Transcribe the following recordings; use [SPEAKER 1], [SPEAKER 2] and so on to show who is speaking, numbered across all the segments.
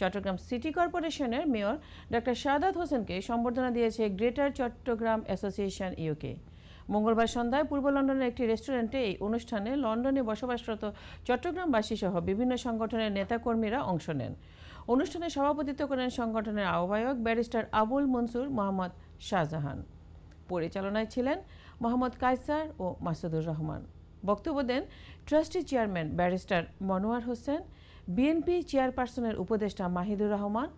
[SPEAKER 1] Chittagong city কর্পোরেশনের mayor doctor Shahadat হোসেনকে সম্বর্ধনা দিয়েছে গ্রেটার চট্টগ্রাম অ্যাসোসিয়েশন ইউকে। মঙ্গলবার সন্ধ্যায় পূর্ব লন্ডনের একটি রেস্টুরেন্টে এই অনুষ্ঠানে লন্ডনে বসবাসরত চট্টগ্রামবাসী সহ বিভিন্ন সংগঠনের নেতাকর্মীরা অংশ নেন। অনুষ্ঠানে সভাপতিত্ব করেন সংগঠনের আহ্বায়ক ব্যারিস্টার আবুল মনসুর মোহাম্মদ শাহজাহান। পরিচালনায় ছিলেন মোহাম্মদ কায়সার ও মাসুদুর রহমান। বক্তব্য দেন trustee chairman barrister Monowar Hossain BNP চেয়ারপারসনের উপদেষ্টা মাহিদুর রহমান,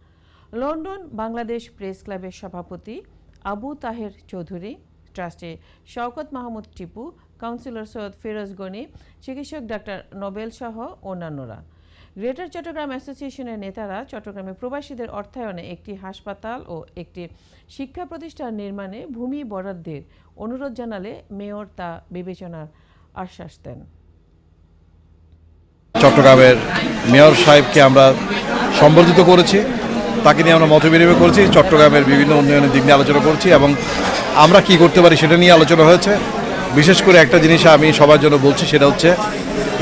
[SPEAKER 1] লন্ডন বাংলাদেশ প্রেস ক্লাবের সভাপতি আবু তাহের চৌধুরী, ট্রাস্টে শওকত মাহমুদ টিপু, কাউন্সিলর সৈয়দ ফিরোজ গনি, চিকিৎসক ডাক্তার নোবেল সহ অন্যান্যরা। গ্রেটার চট্টগ্রাম অ্যাসোসিয়েশনের নেতারা চট্টগ্রামে প্রবাসীদের অর্থায়নে একটি হাসপাতাল ও একটি শিক্ষা প্রতিষ্ঠান নির্মাণে ভূমি বরাদ্দের অনুরোধ জানালে মেয়র তা বিবেচনার আশ্বাস দেন।
[SPEAKER 2] চট্টগ্রামের মেয়র সাহেবকে আমরা সম্বর্ধিত করেছি। তাকে নিয়ে আমরা মত বিনিময় করেছি, চট্টগ্রামের বিভিন্ন উন্নয়নের দিক নিয়ে আলোচনা করছি এবং আমরা কি করতে পারি সেটা নিয়ে আলোচনা হয়েছে। বিশেষ করে একটা জিনিস আমি সবার জন্য বলছি, সেটা হচ্ছে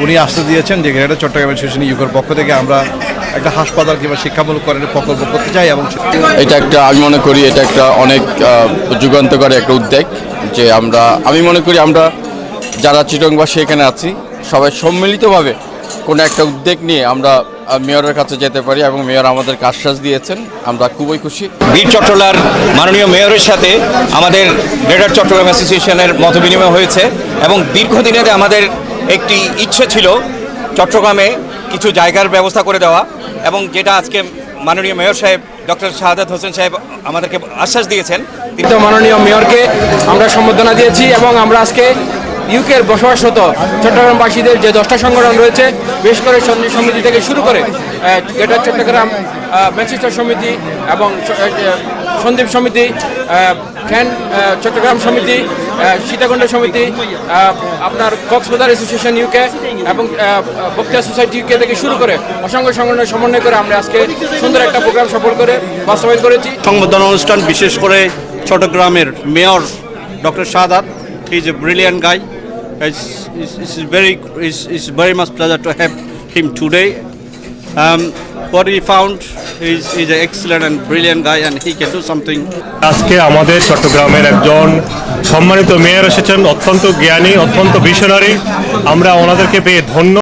[SPEAKER 2] উনি আসতে দিয়েছেন যে গ্রেটার চট্টগ্রাম অ্যাসোসিয়েশন ইউকের পক্ষ থেকে আমরা একটা হাসপাতাল কিংবা শিক্ষামূলক করেন প্রকল্প করতে চাই এবং
[SPEAKER 3] এটা একটা, আমি মনে করি এটা একটা অনেক যুগান্তকারী একটা উদ্যোগ যে আমরা, আমি মনে করি আমরা যারা চিটংবাসী এখানে আছি, সবাই সম্মিলিতভাবে কোনো একটা উদ্যোগ নিয়ে আমরা মেয়রের কাছে যেতে পারি এবং মেয়র আমাদেরকে আশ্বাস দিয়েছেন। আমরা খুবই খুশি।
[SPEAKER 4] বীর চট্টলার মাননীয় মেয়রের সাথে আমাদের গ্রেটার চট্টগ্রাম অ্যাসোসিয়েশনের মত বিনিময় হয়েছে এবং দীর্ঘদিনের আমাদের একটি ইচ্ছে ছিল চট্টগ্রামে কিছু জায়গার ব্যবস্থা করে দেওয়া এবং যেটা আজকে মাননীয় মেয়র সাহেব ডক্টর শাহাদাত হোসেন সাহেব আমাদেরকে আশ্বাস দিয়েছেন তিনি
[SPEAKER 5] তো মাননীয় মেয়রকে আমরা সম্বোধনা দিয়েছি এবং আমরা আজকে ইউকের বসবাসরত চট্টগ্রামবাসীদের যে দশটা সংগঠন রয়েছে বিশেষ করে সন্ধি সমিতি থেকে শুরু করে গ্রেটার চট্টগ্রাম ম্যানচেস্টার সমিতি এবং সন্দীপ সমিতি আহ, চট্টগ্রাম সমিতি সীতাকুণ্ড সমিতি আপনার কক্সবাজার অ্যাসোসিয়েশন ইউকে এবং আহ, বক্তিয়া সোসাইটি ইউকে থেকে শুরু করে অসংখ্য সংগঠনের সমন্বয় করে আমরা আজকে সুন্দর একটা প্রোগ্রাম সফল করে বাস্তবায়ন করেছি।
[SPEAKER 6] সংবর্ধনা অনুষ্ঠান বিশেষ করে চট্টগ্রামের mayor doctor Sadat he is a brilliant guy it's very it's very much pleasure to have him today what he found is is an excellent and brilliant guy and he can do something.
[SPEAKER 7] আজকে আমাদের চট্টগ্রামের একজন সম্মানিত mayor এসেছেন, অত্যন্ত জ্ঞানী, অত্যন্ত visionary আমরা ওনাদেরকে পেয়ে ধন্য।